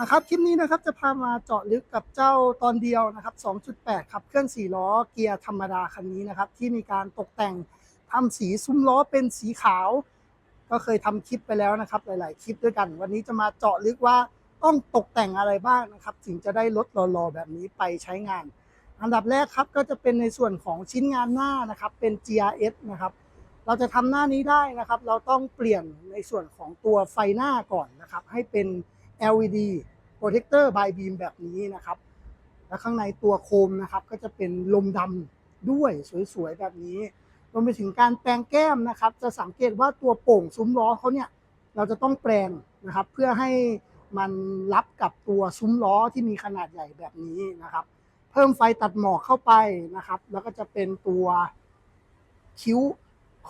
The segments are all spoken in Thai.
นะครับคลิปนี้นะครับจะพามาเจาะลึกกับเจ้าตอนเดียวนะครับ 2.8 ขับเคลื่อน4ล้อเกียร์ธรรมดาคันนี้นะครับ ที่มีการตกแต่งทำสีซุ้มล้อเป็นสีขาว ก็เคยทำคลิปไปแล้วนะครับ หลาย ๆ คลิปด้วยกัน วันนี้จะมาเจาะลึกว่าต้องตกแต่งอะไรบ้างนะครับ ถึงจะได้รถหล่อๆแบบนี้ไปใช้งาน อันดับแรกครับก็จะเป็นในส่วนของชิ้นงานหน้านะครับ เป็น GRS นะครับเราจะทำหน้านี้ได้นะครับ เราต้องเปลี่ยนในส่วนของตัวไฟหน้าก่อนนะครับ ให้เป็น LED Protector by Beam แบบนี้นะครับ และข้างในตัวโคมนะครับก็จะเป็นลมดำด้วยสวยๆแบบนี้รวมไปถึงการแปลงแก้มนะครับ จะสังเกตว่าตัวโป่งซุ้มล้อเขาเนี่ยเราจะต้องแปลงนะครับ เพื่อให้มันรับกับตัวซุ้มล้อที่มีขนาดใหญ่แบบนี้นะครับ เพิ่มไฟตัดหมอกเข้าไปนะครับ แล้วก็จะเป็นตัวคิ้ว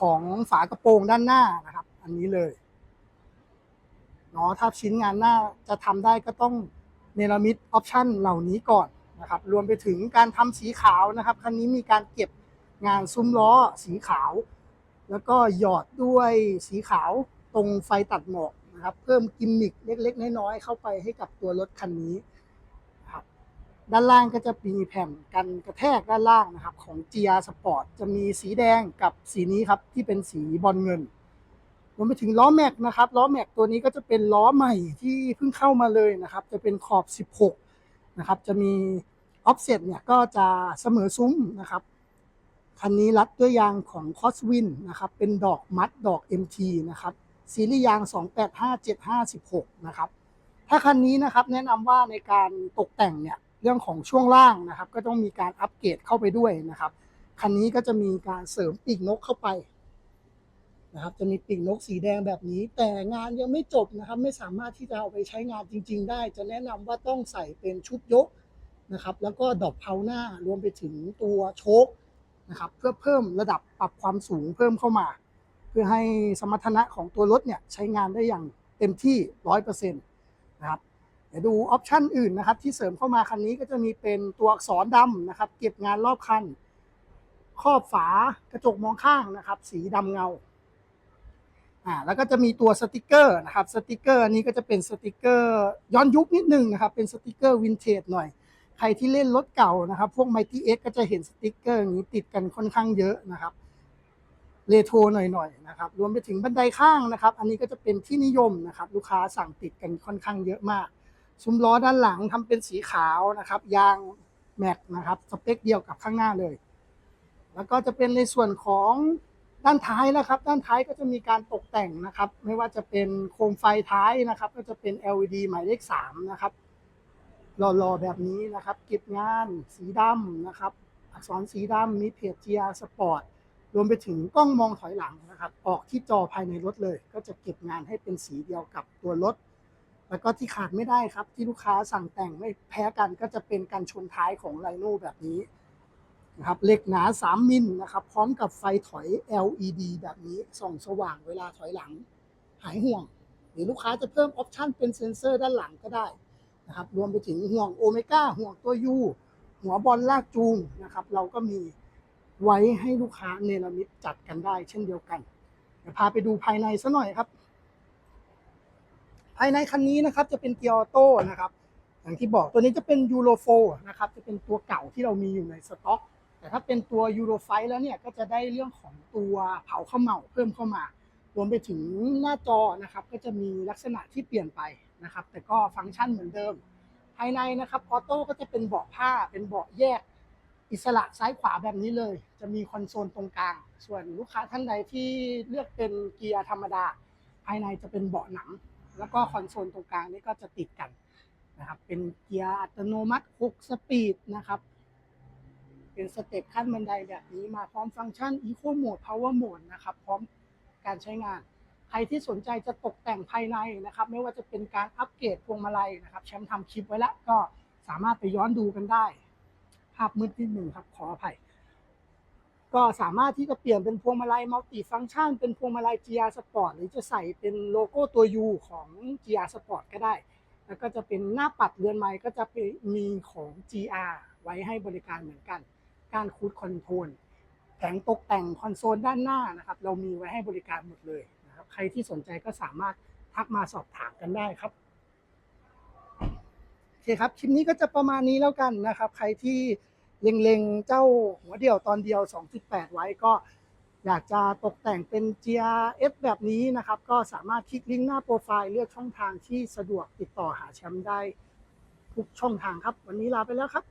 ของฝากระโปรงด้านหน้านะครับ อันนี้เลย เนาะถ้าชิ้นงานหน้าจะทำได้ก็ต้องเนรมิตออปชันเหล่านี้ก่อนนะครับรวมไปถึงการทำสีขาวนะครับคันนี้มีการเก็บงานซุ้มล้อสีขาว แล้วก็หยอดด้วยสีขาวตรงไฟตัดหมอกนะครับเพิ่มกิมมิคเล็ก ๆ น้อยๆเข้าไปให้กับตัวรถคันนี้นะครับด้านล่างก็จะมีแผ่นกันกระแทกด้านล่างนะครับของ GR Sport จะมีสีแดงกับสีนี้ครับที่เป็นสีบอลเงิน รวมไปถึงล้อแม็กนะครับล้อแม็กตัวนี้ก็จะเป็นล้อใหม่ที่เพิ่งเข้ามาเลยนะครับ จะเป็นขอบ 16 นะครับ จะมีออฟเซตเนี่ยก็จะเสมอซุ้มนะครับคันนี้รัดด้วยยางของคอสวินนะครับ เป็นดอกมัดดอก MT นะครับซีรีส์ยาง 285756 นะครับ ถ้าคันนี้นะครับแนะนำว่าในการตกแต่งเนี่ยเรื่องของช่วงล่างนะครับ ก็ต้องมีการอัปเกรดเข้าไปด้วยนะครับ คันนี้ก็จะมีการเสริมปีกนกเข้าไป นะครับจะมีปีกนกสีแดงแบบนี้ แต่งานยังไม่จบนะครับ ไม่สามารถที่จะเอาไปใช้งานจริง ๆ ได้ จะแนะนำว่าต้องใส่เป็นชุดยกนะครับ แล้วก็ดอกเพาหน้ารวมไปถึงตัวโชคนะครับ เพื่อเพิ่มระดับปรับความสูงเพิ่มเข้ามา เพื่อให้สมรรถนะของตัวรถเนี่ยใช้งานได้อย่างเต็มที่ร้อยเปอร์เซ็นต์นะครับเดี๋ยวดูออปชันอื่นนะครับ ที่เสริมเข้ามาคันนี้ก็จะมีเป็นตัวอักษรดำนะครับ เก็บงานรอบคันครอบฝากระจกมองข้างนะครับ สีดำเงา อ่าแล้วก็จะมีตัวสติกเกอร์นะครับสติกเกอร์อันนี้ก็จะเป็นสติกเกอร์ย้อนยุคนิดนึงนะครับเป็นสติกเกอร์วินเทจหน่อย ใครที่เล่นรถเก่านะครับ พวก Mighty X ก็จะเห็นสติกเกอร์อย่างนี้ติดกันค่อนข้างเยอะนะครับเรโทรหน่อยๆนะครับรวมไปถึงบันไดข้างนะครับ อันนี้ก็จะเป็นที่นิยมนะครับ ลูกค้าสั่งติดกันค่อนข้างเยอะมาก ซุ้มล้อด้านหลังทำเป็นสีขาวนะครับ ยางแม็กนะครับสเปคเดียวกับข้างหน้าเลย แล้วก็จะเป็นในส่วนของ ด้านท้ายนะครับ ด้านท้ายก็จะมีการตกแต่งนะครับ ไม่ว่าจะเป็นโคมไฟท้ายนะครับ ก็จะเป็น LED หมายเลข3นะครับหล่อๆแบบนี้นะครับ เก็บงานสีดำนะครับ อักษรสีดำมีเพจ GR Sport รวมไปถึงกล้องมองถอยหลังนะครับ ออกที่จอภายในรถเลย ก็จะเก็บงานให้เป็นสีเดียวกับตัวรถ แล้วก็ที่ขาดไม่ได้ครับ ที่ลูกค้าสั่งแต่งไม่แพ้กันก็จะเป็นการชนท้ายของไลโน่แบบนี้ นะครับเหล็กหนา 3 มิลนะครับพร้อมกับไฟถอย LED แบบนี้ส่องสว่างเวลาถอยหลัง หายห่วง หรือลูกค้าจะเพิ่มออปชันเป็นเซ็นเซอร์ด้านหลังก็ได้นะครับรวมไปถึงห่วงโอเมก้าห่วงตัวยูหัวบอลลากจูงนะครับเราก็มีไว้ให้ลูกค้าเนรมิตจัดกันได้ เช่นเดียวกันเดี๋ยวพาไปดูภายในซะหน่อยครับ ภายในคันนี้นะครับจะเป็นเกียร์ออโต้นะครับอย่างที่บอกตัวนี้จะเป็นยูโรโฟนะครับจะเป็นตัวเก่าที่เรามีอยู่ในสต็อก ถ้าเป็นตัวยูโรไฟแล้วเนี่ยก็จะได้เรื่องของตัวเผาข้าวเหมาเพิ่มเข้ามารวมไปถึงหน้าจอนะครับก็จะมีลักษณะที่เปลี่ยนไปนะครับ แต่ก็ฟังก์ชันเหมือนเดิม ภายในนะครับออโต้ก็จะเป็นเบาะผ้าเป็นเบาะแยกอิสระซ้ายขวาแบบนี้เลย จะมีคอนโซลตรงกลาง ส่วนลูกค้าท่านใดที่เลือกเป็นเกียร์ธรรมดา ภายในจะเป็นเบาะหนัง แล้วก็คอนโซลตรงกลางนี่ก็จะติดกันนะครับเป็นเกียร์อัตโนมัติ6สปีดนะครับ เป็นสเต็ปขั้นบันไดแบบนี้มาพร้อมฟังก์ชัน Eco Mode Power Mode นะครับ พร้อมการใช้งาน ใครที่สนใจจะตกแต่งภายในนะครับ ไม่ว่าจะเป็นการอัปเกรดพวงมาลัยนะครับแชมป์ทำคลิปไว้แล้วก็สามารถไปย้อนดูกันได้ ภาพมืดนิดหนึ่งครับขออภัย ก็สามารถที่จะเปลี่ยนเป็นพวงมาลัยมัลติฟังก์ชันเป็นพวงมาลัย GR Sport หรือจะใส่เป็นโลโก้ตัว U ของ GR Sport ก็ได้ แล้วก็จะเป็นหน้าปัดเรือนไม้ก็จะเป็นมีของ GR ไว้ให้บริการเหมือนกัน การคูดคอนโทรลแผงตกแต่งคอนโซลด้านหน้านะครับ เรามีไว้ให้บริการหมดเลยนะครับ ใครที่สนใจก็สามารถทักมาสอบถามกันได้ครับเคครับ คลิปนี้ก็จะประมาณนี้แล้วกันนะครับ ใครที่เล็งๆ เจ้าหัวเดี่ยวตอนเดียว 2.8 ไว้ก็อยากจะตกแต่งเป็น GRF แบบนี้นะครับ ก็สามารถคลิกลิงก์หน้าโปรไฟล์เลือกช่องทางที่สะดวกติดต่อหาแชมป์ได้ทุกช่องทางครับ วันนี้ลาไปแล้วครับ